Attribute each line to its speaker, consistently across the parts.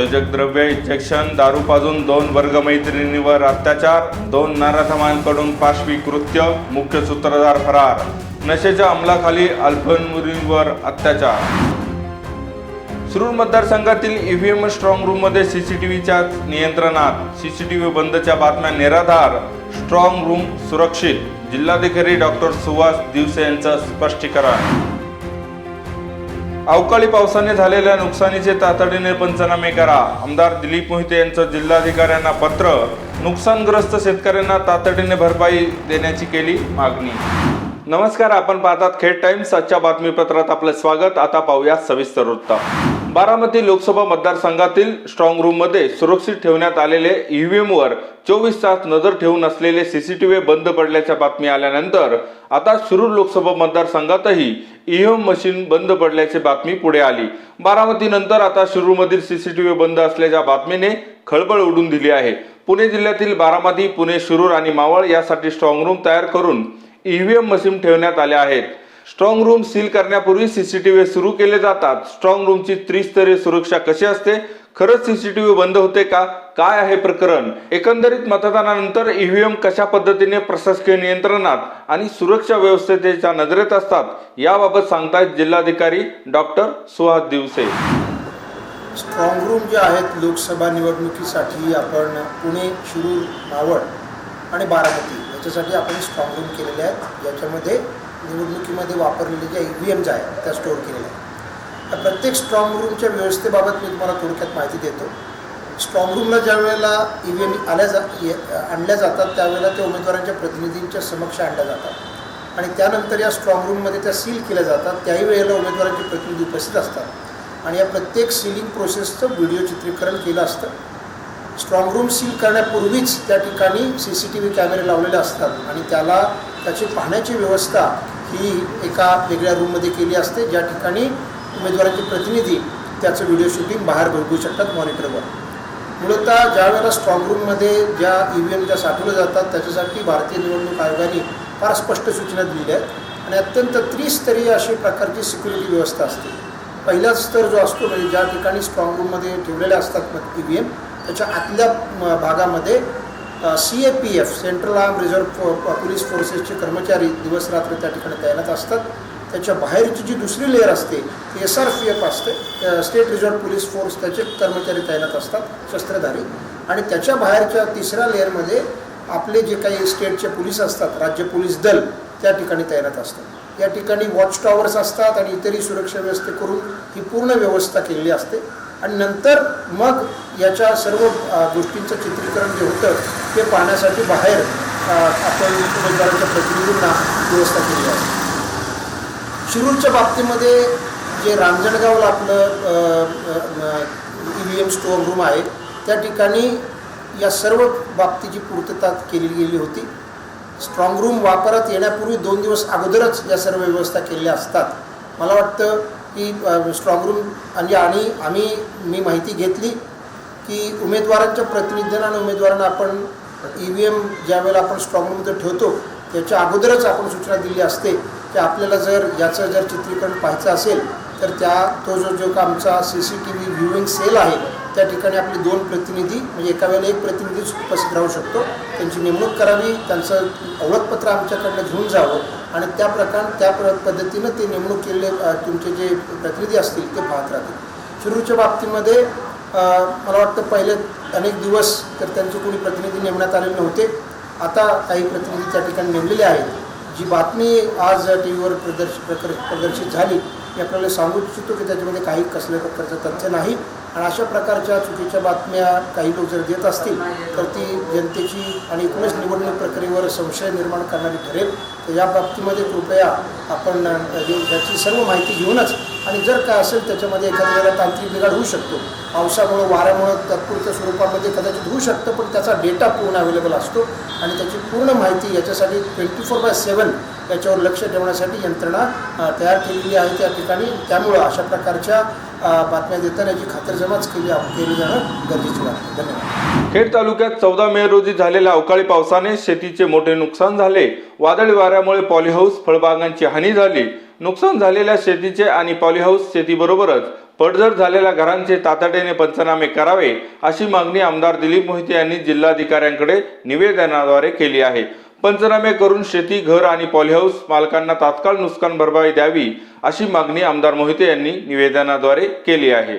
Speaker 1: उत्तेजक द्रव्य इंजेक्शन दारू पाजून दोन वर्गमैत्रिणींवर अत्याचार दोन नराधमांकडून पाशवी कृत्य मुख्य सूत्रधार फरार. नशेच्या अंमलाखाली अल्पमुलींवर अत्याचार. शिरूर मतदारसंघातील ईव्हीएम स्ट्रॉंग रूममध्ये सीसीटीव्हीच्या नियंत्रणात. सीसीटीव्ही बंदच्या बातम्या निराधार स्ट्रॉंग रूम सुरक्षित. जिल्हाधिकारी डॉक्टर सुहास दिवसे यांचं स्पष्टीकरण. अवकाळी पावसाने झालेल्या नुकसानीचे तातडीने पंचनामे करा. आमदार दिलीप मोहिते यांचं जिल्हाधिकाऱ्यांना पत्र. नुकसानग्रस्त शेतकऱ्यांना तातडीने भरपाई देण्याची केली मागणी. नमस्कार आपण पाहतात खेड टाइम्स. आजच्या बातमीपत्रात आपलं स्वागत. आता पाहूया सविस्तर वृत्त. बारामती लोकसभा मतदारसंघातील स्ट्रॉंग रूममध्ये सुरक्षित ठेवण्यात आलेले ईव्हीएमवर चोवीस तास नजर ठेवून असलेले सीसीटीव्ही बंद पडल्याच्या बातमी आल्यानंतर आता शिरूर लोकसभा मतदारसंघातही ईव्हीएम मशीन बंद पडल्याची बातमी पुढे आली. बारामती नंतर आता शिरूरमधील सीसीटीव्ही बंद असल्याच्या बातमीने खळबळ उडून दिली आहे. पुणे जिल्ह्यातील बारामती पुणे शिरूर आणि मावळ यासाठी स्ट्रॉंग रूम तयार करून ईव्हीएम मशीन ठेवण्यात आल्या आहेत. स्ट्रॉंग रूम सील करण्यापूर्वी सीसीटीव्ही सुरू केले जातात. स्ट्रॉंग रूमची त्रिस्तरीय सुरक्षा कशी असते? खरंच सीसीटीव्ही बंद होते का? काय आहे प्रकरण? एकंदरीत मतदानानंतर ईव्हीएम कशा पद्धतीने प्रशासकीय नियंत्रणात आणि सुरक्षा व्यवस्थेच्या नजरेत असतात याबाबत सांगतायत जिल्हाधिकारी doctor Suhas Diwase.
Speaker 2: Strong room जे आहेत लोकसभा निवडणुकीसाठी आपण पुणे शिरूर मावळ आणि बारामती याच्यासाठी आपण स्ट्रॉंग रूम केलेले आहेत. याच्यामध्ये निवडणुकीमध्ये वापरलेले ज्या ई व्ही एम्स आहेत त्या स्टोअर केलेल्या आहेत. त्या प्रत्येक स्ट्रॉंग रूमच्या व्यवस्थेबाबत मी तुम्हाला थोडक्यात माहिती देतो. स्ट्रॉंग रूमला ज्या वेळेला ई व्ही एम आल्या जा आणल्या जातात त्यावेळेला त्या उमेदवारांच्या प्रतिनिधींच्या समक्ष आणल्या जातात. आणि त्यानंतर या स्ट्रॉंग रूममध्ये त्या सील केल्या जातात. त्याही वेळेला उमेदवारांचे प्रतिनिधी उपस्थित असतात. आणि या प्रत्येक सीलिंग प्रोसेसचं व्हिडिओ चित्रीकरण केलं असतं. स्ट्रॉंग रूम सील करण्यापूर्वीच त्या ठिकाणी सी सी टी व्ही कॅमेरे लावलेले असतात. आणि त्याला त्याची पाहण्याची व्यवस्था ही एका वेगळ्या रूममध्ये केली असते. ज्या ठिकाणी उमेदवारांचे प्रतिनिधी त्याचं व्हिडिओ शूटिंग बाहेर बघू शकतात मॉनिटरवर मूलतः ज्या वेळेला स्ट्रॉंग रूममध्ये ज्या ई व्ही एम ज्या साठवल्या जातात त्याच्यासाठी भारतीय निवडणूक आयोगाने फार स्पष्ट सूचना दिलेल्या आहेत. आणि अत्यंत त्रिस्तरीय अशी प्रकारची सिक्युरिटी व्यवस्था असते. पहिला स्तर जो असतो म्हणजे ज्या ठिकाणी स्ट्रॉंग रूममध्ये ठेवलेल्या असतात ई व्ही एम त्याच्या आतल्या म, भागामध्ये C A P F central arm reserve police फोर्सेसचे कर्मचारी दिवस रात्र त्या ठिकाणी तैनात असतात. त्याच्या बाहेरची जी दुसरी लेअर असते ती एस आर पी एफ असते स्टेट रिझर्व्ह पोलीस फोर्स त्याचे कर्मचारी तैनात असतात शस्त्रधारी. आणि त्याच्या बाहेरच्या तिसऱ्या लेअरमध्ये आपले जे काही स्टेटचे पोलीस असतात राज्य पोलीस दल त्या ठिकाणी तैनात असतात. या ठिकाणी वॉच टॉवर्स असतात आणि इतरही सुरक्षा व्यवस्थे करून ही पूर्ण व्यवस्था केलेली असते. आणि नंतर मग याच्या सर्व गोष्टींचं चित्रीकरण जे होतं ते पाहण्यासाठी बाहेर आपण उमेदवारांच्या प्रतिनिधींना व्यवस्था केली आहे. शिरूरच्या बाबतीमध्ये जे रांजणगावला आपलं E V M store room आहे त्या ठिकाणी या सर्व बाबतीची पूर्तता केली गेली होती. स्ट्रॉंग रूम वापरात येण्यापूर्वी दोन दिवस अगोदरच या सर्व व्यवस्था केलेल्या असतात. मला वाटतं की स्ट्रॉंग रूम आणि आणि आम्ही मी माहिती घेतली की उमेदवारांच्या प्रतिनिधींना आणि उमेदवारांना आपण ई व्ही एम ज्या वेळेला आपण स्ट्रॉंग रूममध्ये ठेवतो त्याच्या अगोदरच आपण सूचना दिली असते की आपल्याला जर याचं जर चित्रीकरण पाहायचं असेल तर त्या तो जो जो का आमचा C C T V viewing cell आहे त्या ठिकाणी आपले दोन प्रतिनिधी म्हणजे एका वेळेला एक प्रतिनिधी उपस्थित राहू शकतो. त्यांची नेमणूक करावी त्यांचं ओळखपत्र आमच्याकडनं घेऊन जावं आणि त्या प्रकार त्या प्र पद्धतीनं ते नेमणूक केलेले तुमचे जे प्रतिनिधी असतील ते पाहत राहतील. शिरूरच्या बाबतीमध्ये मला वाटतं पहिले अनेक दिवस तर त्यांचे कोणी प्रतिनिधी नेमण्यात आलेले नव्हते. आता काही प्रतिनिधी त्या ठिकाणी नेमलेले आहेत. जी बातमी आज टी व्हीवर प्रदर्श प्रकर प्रदर्शित झाली मी आपल्याला सांगू इच्छितो की त्याच्यामध्ये काही कसल्या प्रकारचं तथ्य नाही. आणि अशा प्रकारच्या चुकीच्या बातम्या काही लोक जर देत असतील तर ती जनतेची आणि एकूणच निवडणूक प्रक्रियेवर संशय निर्माण करणारी ठरेल. तर या बाबतीमध्ये कृपया आपण याची सर्व माहिती घेऊनच आणि जर काय असेल त्याच्यामध्ये एखाद्या वेळेला तांत्रिक बिघाड होऊ शकतो. पावसामुळं वाऱ्यामुळं तात्पुरत्या स्वरूपामध्ये कदाचित होऊ शकतं पण त्याचा डेटा पूर्ण अवेलेबल असतो. आणि त्याची पूर्ण माहिती याच्यासाठी ट्वेंटी फोर बाय सेवन याच्यावर लक्ष ठेवण्यासाठी यंत्रणा तयार केलेली आहे त्या ठिकाणी. त्यामुळं अशा प्रकारच्या बातम्या देताना याची खातरजमाच केली केली जाणं गरजेचं आहे धन्यवाद.
Speaker 1: खेड तालुक्यात चौदा मे रोजी झालेल्या अवकाळी पावसाने शेतीचे मोठे नुकसान झाले. वादळी वाऱ्यामुळे पॉलीहाऊस फळबागांची हानी झाली. नुकसान झालेल्या शेतीचे आणि पॉलीहाऊस शेतीबरोबरच पडझड झालेल्या घरांचे तातडीने पंचनामे करावे अशी मागणी आमदार दिलीप मोहिते यांनी जिल्हाधिकाऱ्यांकडे निवेदनाद्वारे केली आहे. पंचनामे करून शेती घर आणि पॉलीहाऊस मालकांना तात्काळ नुकसान भरपाई द्यावी अशी मागणी आमदार मोहिते यांनी निवेदनाद्वारे केली आहे.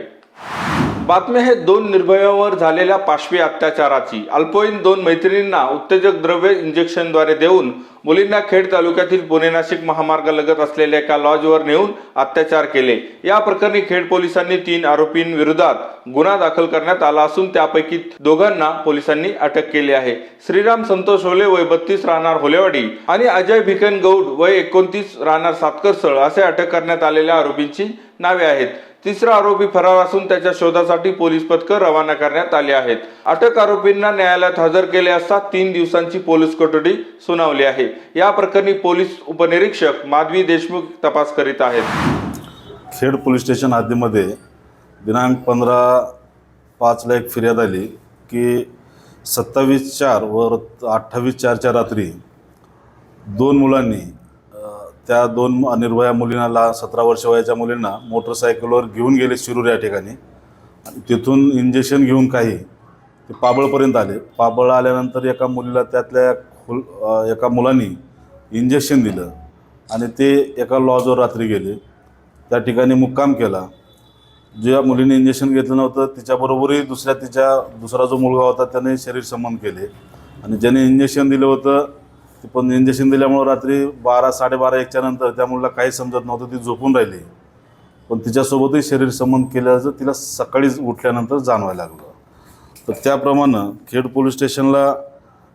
Speaker 1: बातम्या हे दोन निर्भयावर झालेल्या पाशवी अत्याचाराची. अल्पवयीन दोन मैत्रिणींना उत्तेजक द्रव्य इंजेक्शनद्वारे देऊन मुलींना खेड तालुक्यातील पुणे नाशिक महामार्गालगत असलेल्या एका लॉजवर नेऊन अत्याचार केले. या प्रकरणी खेड पोलिसांनी तीन आरोपींविरोधात गुन्हा दाखल करण्यात आला असून त्यापैकी दोघांना पोलिसांनी अटक केली आहे. श्रीराम संतोष होले वय बत्तीस राहणार होलेवाडी आणि अजय भिकन गौड वय एकोणतीस राहणार सातकरसळ असे अटक करण्यात आलेल्या आरोपींची नावे आहेत. तिसरा आरोपी फरार असून त्याच्या शोधासाठी पोलीस पथकं रवाना करण्यात आली आहेत. अटक आरोपींना न्यायालयात हजर केले असता तीन दिवसांची पोलीस कोठडी सुनावली आहे. या प्रकरणी पोलीस उपनिरीक्षक माधवी देशमुख तपास करीत आहेत.
Speaker 3: खेड पोलीस स्टेशन हद्दीमध्ये दिनांक पंधरा पाचला एक फिर्याद आली की सत्तावीस चार व अठ्ठावीस चारच्या रात्री दोन मुलांनी त्या दोन निर्भया मुलींना ला सतरा वर्ष वयाच्या मुलींना मोटरसायकलवर घेऊन गेले शिरूर या ठिकाणी. आणि तिथून इंजेक्शन घेऊन काही ते पाबळपर्यंत आले. पाबळ आल्यानंतर एका मुलीला त्यातल्या खुल एका मुलांनी इंजेक्शन दिलं आणि ते एका लॉजवर रात्री गेले. त्या ठिकाणी मुक्काम केला. ज्या मुलीने इंजेक्शन घेतलं नव्हतं तिच्याबरोबरही दुसऱ्या तिच्या दुसरा जो मुलगा होता त्याने शरीर संबंध केले. आणि ज्याने इंजेक्शन दिलं होतं पण इंजेक्शन दिल्यामुळं रात्री बारा साडेबारा एकच्या नंतर त्या मुलीला काही समजत नव्हतं ती झोपून राहिली. पण तिच्यासोबतही शरीर संबंध केल्याचं तिला सकाळीच उठल्यानंतर जाणवायला लागलं. तर त्याप्रमाणे खेड पोलीस स्टेशनला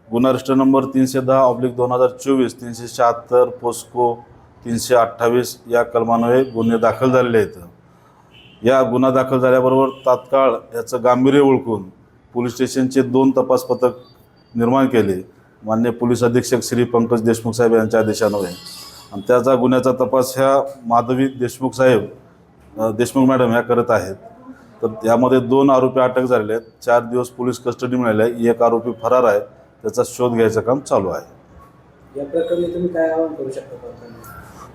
Speaker 3: गुन्हा रजिस्टर नंबर तीनशे दहा ऑब्लिक दोन हजार चोवीस तीनशे शहात्तर पोस्को तीनशे अठ्ठावीस या कलमान्वये गुन्हे दाखल झालेले आहेत. या गुन्हा दाखल झाल्याबरोबर तात्काळ याचं गांभीर्य ओळखून पोलीस स्टेशनचे दोन तपास पथक निर्माण केले. मान्य पोलीस अधीक्षक श्री पंकज देशमुख साहेब यांच्या आदेशान्वये. आणि त्याचा गुन्ह्याचा तपास ह्या माधवी देशमुख साहेब देशमुख मॅडम ह्या करत आहेत. तर त्यामध्ये दोन आरोपी अटक झालेले आहेत. चार दिवस पोलीस कस्टडी मिळाली आहे. एक आरोपी फरार आहे. त्याचा शोध घ्यायचं काम चालू आहे.
Speaker 4: या प्रकरणी तुम्ही काय आवाहन करू शकता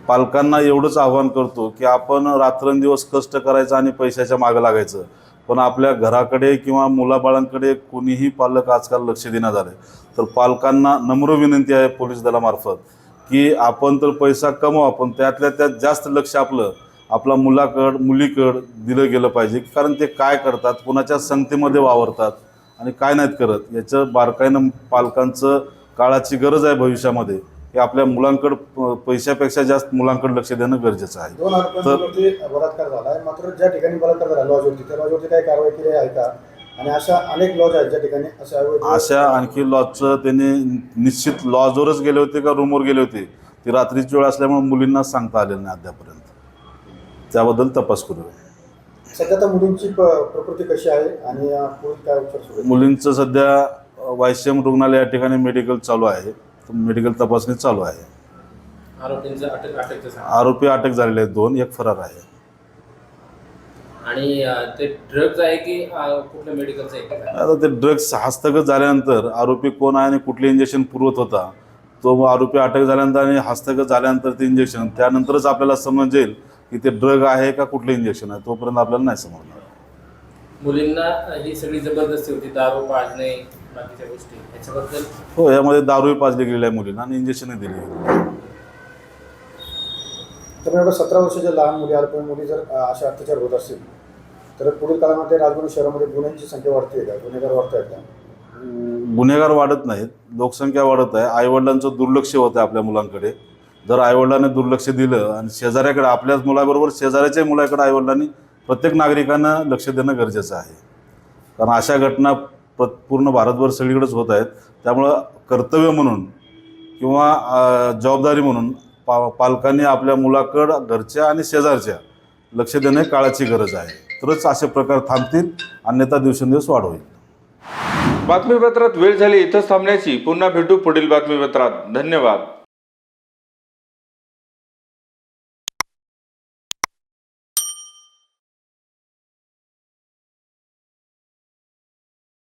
Speaker 4: पालकांना
Speaker 3: एवढंच आव्हान करतो की आपण रात्रंदिवस कष्ट करायचं आणि पैशाच्या मागं लागायचं. पण आपल्या घराकडे किंवा मुलाबाळांकडे कोणीही पालक आजकाल लक्ष देण्यात आले तर पालकांना नम्र विनंती आहे पोलीस दलामार्फत की आपण तर पैसा कमवा पण त्यातल्या त्यात जास्त लक्ष आपलं आपला मुलाकड मुलीकड दिलं गेलं पाहिजे कारण ते काय करतात कुणाच्या संगतीमध्ये वावरतात आणि काय नाहीत करत याचं बारकाईनं पालकांचं काळाची गरज आहे भविष्यामध्ये. की आपल्या मुलांकडं पैशापेक्षा जास्त मुलांकडे लक्ष देणं गरजेचं आहे.
Speaker 2: दोन आरोपांवरती बलात्कार झाला आहे मात्र ज्या ठिकाणी बलात्कार झाला त्या लॉजवरती काही कारवाई केली आहे का? आणि अशा अनेक लॉज आहेत ज्या ठिकाणी अशा
Speaker 3: आणखी लॉजचं त्यांनी निश्चित लॉजवरच गेले होते का रूमवर गेले होते? ती रात्रीची वेळ असल्यामुळे मुलींना सांगता आलेलं नाही अद्यापर्यंत त्याबद्दल तपास करू
Speaker 2: सध्या त्या मुलींची प्रकृती कशी आहे? आणि काय उपचार?
Speaker 3: मुलींचं सध्या वायसीएम रुग्णालय या ठिकाणी मेडिकल चालू आहे. मेडिकल तपासणी चालू आहे.
Speaker 4: आरोपींचं अटक अटकचं सांगा
Speaker 3: आरोपी अटक झालेले आहेत दोन एक फरार आहे.
Speaker 4: आणि अं, ते ड्रग्ज आहे की अं, कुठलं मेडिकलचं आहे का
Speaker 3: आता ते ड्रग्ज हस्तगत झाल्यानंतर आरोपी कोण आहे आणि कुठले इंजेक्शन पुरवत होता तो मग आरोपी अटक झाल्यानंतर आणि हस्तगत झाल्यानंतर ते इंजेक्शन त्यानंतरच आपल्याला समजेल की ते ड्रग आहे का कुठलं इंजेक्शन आहे तोपर्यंत आपल्याला नाही समजणार.
Speaker 4: मुलींना ही सगळी जबरदस्ती होती दारू पाजणे बाकीच्या गोष्टी. याच्याबद्दल
Speaker 3: हो यामध्ये दारूही पाजली गेलेली आहे मुलींना आणि इंजेक्शनही दिली गेली
Speaker 2: तर एवढं सतरा वर्षाच्या लहान मुली अल्पवयीन मुली जर अं, अशा अत्याचार होत असतील तर पुढील काळामध्ये राजगुरू शहरामध्ये गुन्ह्यांची संख्या वाढते का? गुन्हेगार वाढत आहेत का?
Speaker 3: गुन्हेगार वाढत नाहीत. लोकसंख्या वाढत आहे. आईवडिलांचं दुर्लक्ष होतं आहे आपल्या मुलांकडे. जर आईवडिलांनी दुर्लक्ष दिलं आणि शेजाऱ्याकडे आपल्याच मुलाबरोबर शेजाऱ्याच्याही मुलाकडे आईवडिलांनी प्रत्येक नागरिकांना लक्ष देणं गरजेचं आहे. कारण अशा घटना पूर्ण भारतभर सगळीकडेच होत आहेत. त्यामुळं कर्तव्य म्हणून किंवा जबाबदारी म्हणून पा पालकांनी आपल्या मुलाकडं घरच्या आणि शेजारच्या लक्ष देणे काळाची गरज आहे. तरच असे प्रकार थांबतील अन्यथा दिवसेंदिवस वाढ होईल.
Speaker 1: बातमीपत्रात वेळ झाली इथंच थांबण्याची. पुन्हा भेटू पुढील बातमीपत्रात. धन्यवाद.